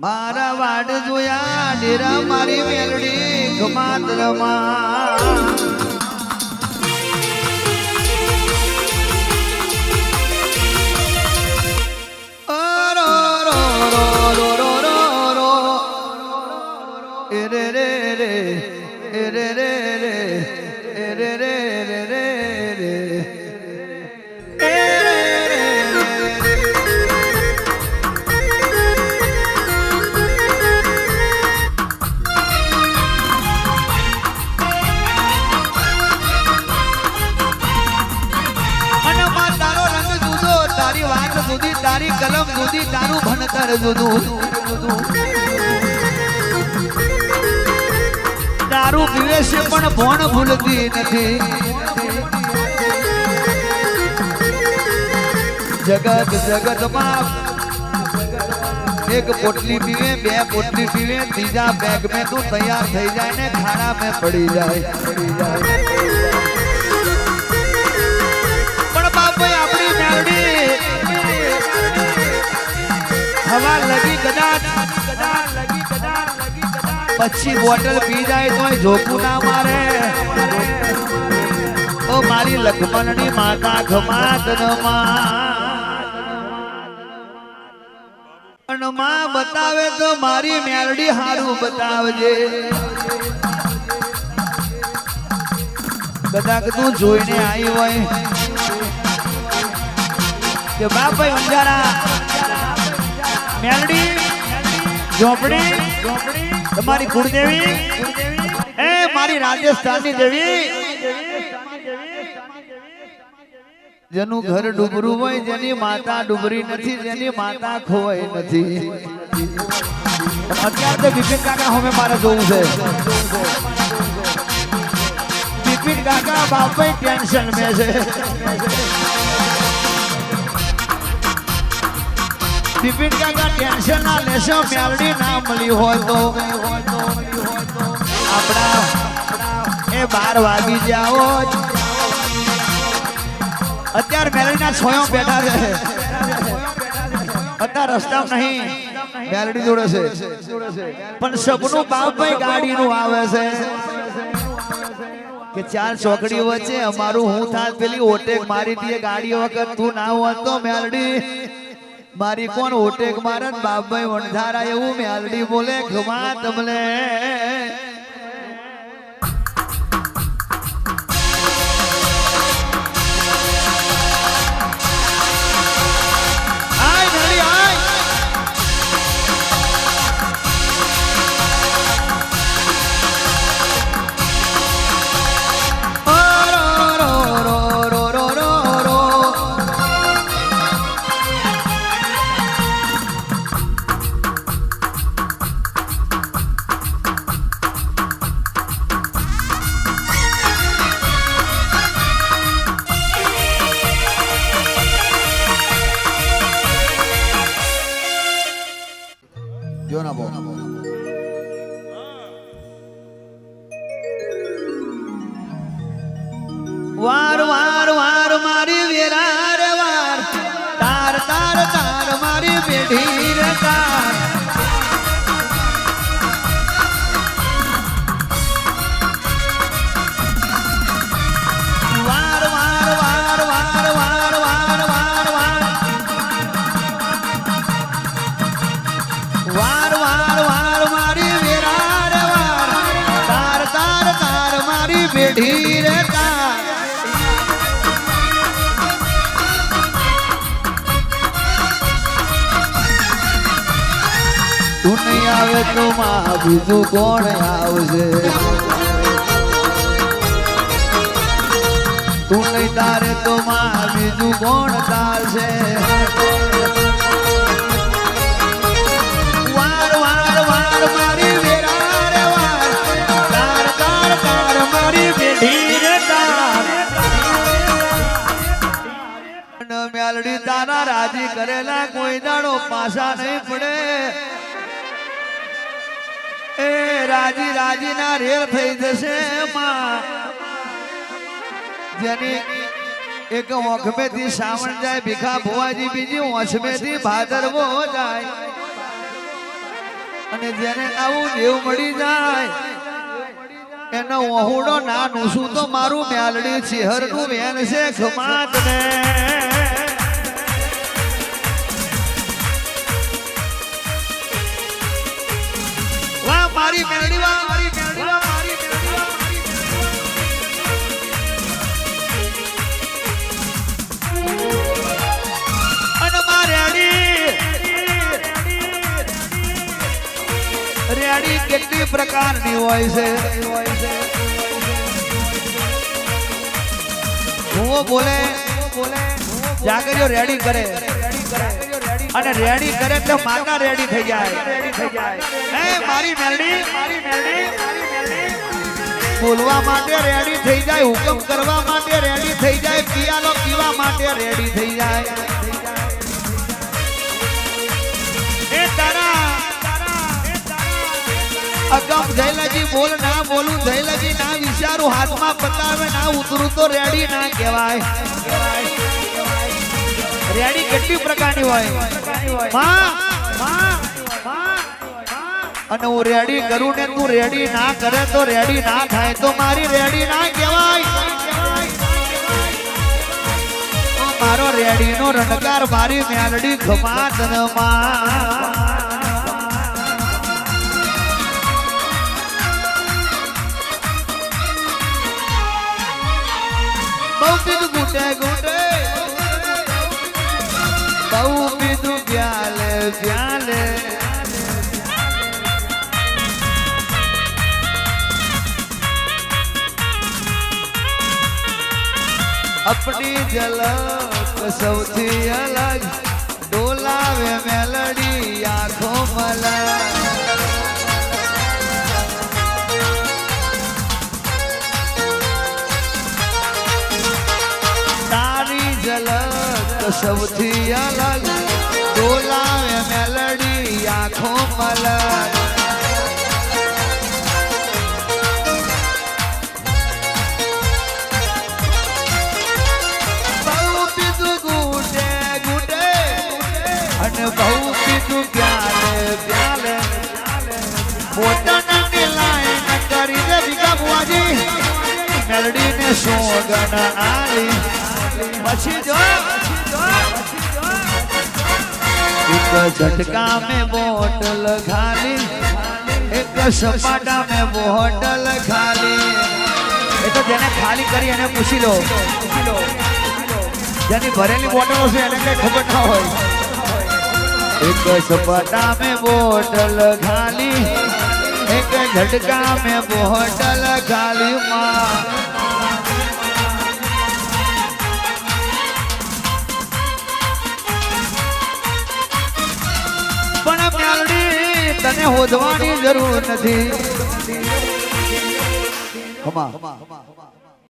મારા વાડ જોયા ડેરા મારી મેલડી ગમાતરમાં. અરો દારૂ પીવે છે પણ ભણ ભૂલતી નથી. જગત, જગતમાં એક પોટલી પીવે, બે પોટલી પીવે ત્રીજા બેગ મેં તું તૈયાર થઈ જાય ને ખાડા મેં પડી જાય પડી જાય. હવા લગી કદાચ, પછી બોટલ પી જાય તો જોકું ના મારે. ઓ મારી લખમણની માતા ઘમાતમાં બતાવે તો મારી મેરડી હારું બતાવજે. કદાચ તું જોઈને આવી હોય. કે બાપા અંજારા મેલડી, ઝોપડી, તમારી કુળદેવી એ મારી રાજસ્થાનની દેવી. જેનું ઘર ડુબરું હોય, જેની માતા ડુબરી નથી, જેની માતા ખોવાઈ નથી. અત્યારે બિપિન કાકા હવે મારે જોવું છે. બિપિન કાકા બાપા ટેન્શન મેં છે. બિપિન કાકા ટેન્શન ના લેશો મેલડી ના મળી હોય તો? આપણા એ બાર વાગી જાઓ અત્યારે મેલડીના છોયો બેઠા છે અત્યારે રસ્તા નહીં, મેલડી જોડે છે. પણ સપનું બાપભાઈ ગાડીનું આવે છે. કે ચાર ચોકડી વચ્ચે અમારું હું થાત પેલી ઓટેક મારી દીએ ગાડી વખત તું ના હોત તો મેલડી. મારી કોણ ઓટેક મારે બાપભાઈ વણધારા એવું મેલડી બોલે ઘમા તમને. મારી બેઢી રતા તું નહીં આવે તો માં બીજું કોણ આવશે? તું નહીં તારે તો માં બીજું કોણ તારશે વાર મેલડી તારા રાજી કરેલા કોઈ દાડો પાછા નહીં પડે. એ રાજી રાજી ના રેલ થઈ જશે જેની એક ઓખમે થી સાવણ જાય, ભીખા ભુવાજી બીજી ઓછમે થી ભાદરવો જાય. અને જેને આવું દેવ મળી જાય, એનો ઓહુડો ના શું તો મારું મ્યાલડી ચેહરનું વેન છે ખમાત ને મારી મેલડી મારી મેલડી મારી વાહ. અને મારે રેડી. રેડી કેટલી પ્રકારની હોય છે? હું બોલે જાગરીઓ રેડી કરે. અને રેડી કરે એટલે માતા રેડી થઈ જાય. મારી મેલડી મારી મેલડી? બોલવા માટે રેડી થઈ જાય, હુકમ કરવા માટે રેડી થઈ જાય, પિયાનો પીવા માટે રેડી થઈ જાય. એ તારા. અગમ જયલજી, બોલ ના બોલું, જયલજી ના વિચારું, હાથમાં પતાવે, ના ઉતરું તો રેડી ના કહેવાય. રેડી કેટલી પ્રકારની હોય? અને હું રેડી કરું ને તું રેડી ના કરે તો રેડી ના થાય. તો મારી રેડી ના કહેવાય. મારો રેડી નો રણકાર, મારી મેલડી ખમાતમાં. બહુ પીધું ગુટે ગુટે આપણી ઝલક સૌથી અલગ ડોલાવે મેલડી આખો મલક તારી ઝલક સૌથી અલગ ડોલાવે મેલડી આખો મલક શેરડીને સોગન આલી? પછી જો, એક ઝટકા મેં બોટલ ખાલી એક સપાટા મેં બોટલ ખાલી એ તો જેને ખાલી કરી એને પૂછી લો. જેની ભરેલી બોટલો છે એને કઈ ખબર ના હોય. એક સપાટા મેં બોટલ ખાલી એક ઝટકા મેં બોટલ ખાલી માં તને હોધવાની જરૂર નથી.